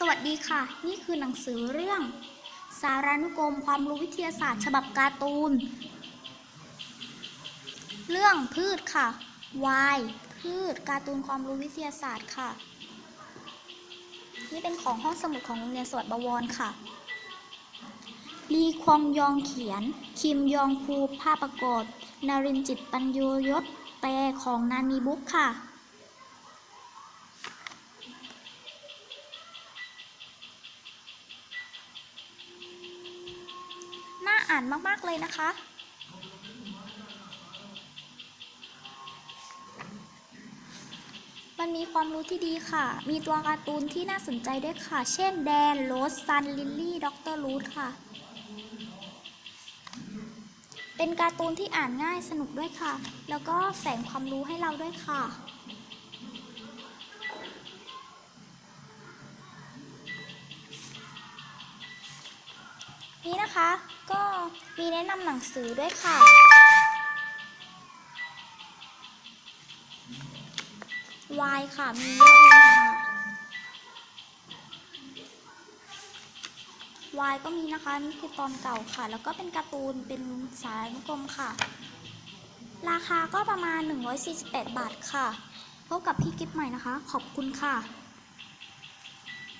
สวัสดีค่ะ นี่คือหนังสือเรื่อง สารานุกรมความรู้วิทยาศาสตร์ ฉบับการ์ตูน เรื่องพืชค่ะ Y พืชการ์ตูนความรู้วิทยาศาสตร์ค่ะ นี่เป็นของห้องสมุดของโรงเรียนสวัสดิ์บวรค่ะลีควองยองเขียน คิมยองคูภาพประกอบนารินจิตปัญโยยศแปลของนานีบุ๊กค่ะ อ่านมากๆเลยนะคะ มันมีความรู้ที่ดีค่ะ มีตัวการ์ตูนที่น่าสนใจด้วยค่ะ เช่นแดน โรส ซัน ลิลลี่ ด็อกเตอร์รูทค่ะ เป็นการ์ตูนที่อ่านง่ายสนุกด้วยค่ะ แล้วก็แฝงความรู้ให้เราด้วยค่ะ นี่นะคะก็มีแนะนำหนังสือด้วยค่ะ วายค่ะ มีเยอะเลยค่ะวายก็มีนะคะนี่คือตอนเก่าค่ะ แล้วก็เป็นการ์ตูนเป็นสารานุกรมค่ะ ราคาก็ประมาณ 148 บาทค่ะ พบกับพี่กิฟใหม่นะคะ ขอบคุณค่ะ